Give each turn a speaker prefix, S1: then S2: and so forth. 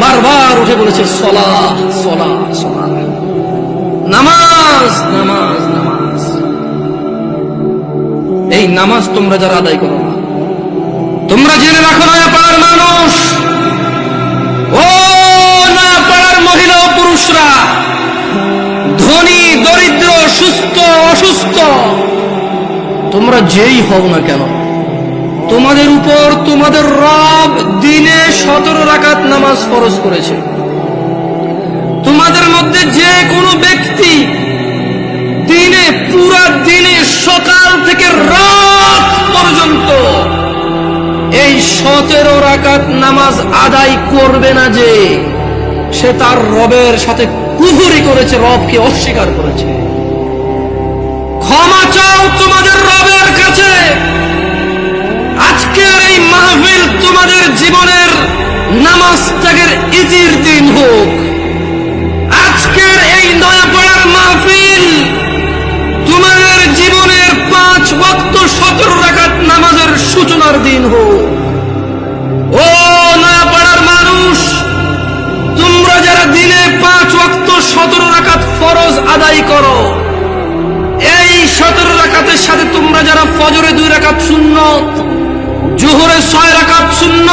S1: বারবার উঠে বলেছে, সলা সলা সলা। নামাজ নামাজ নামাজ। এই নামাজ তোমরা যারা আদায় করো তোমরা জেনে রাখো না পাড়ার মানুষ। ও না পাড়ার মহিলা ও পুরুষরা, ধনী, দরিদ্র, সুস্থ, অসুস্থ, তোমরা যেই হও না কেন তোমাদের উপর তোমাদের রব দিনে সতেরো রাকাত নামাজ ফরজ করেছে। তোমাদের মধ্যে যে কোনো ব্যক্তি দিনে, পুরা দিনে, সকাল থেকে রাত পর্যন্ত এই সতেরো রাকাত নামাজ আদায় করবে না যে, সে তার রবের সাথে কুহুরি করেছে, রবকে অস্বীকার করেছে। নামাজ ত্যাগের ইতির দিন হোক। আজকের এই মাহফিল তোমাদের জীবনের পাঁচ বক্ত সতেরো রাকাত নামাজের সূচনার দিন হোক। ও নয়াপাড়ার মানুষ, তোমরা যারা দিনে পাঁচ ওয়াক্ত সতেরো রাকাত ফরজ আদায় করো, এই সতেরো রাকাতের সাথে তোমরা যারা ফজরে দুই রাকাত শূন্য, জোহরে ছয় রাকাত শূন্য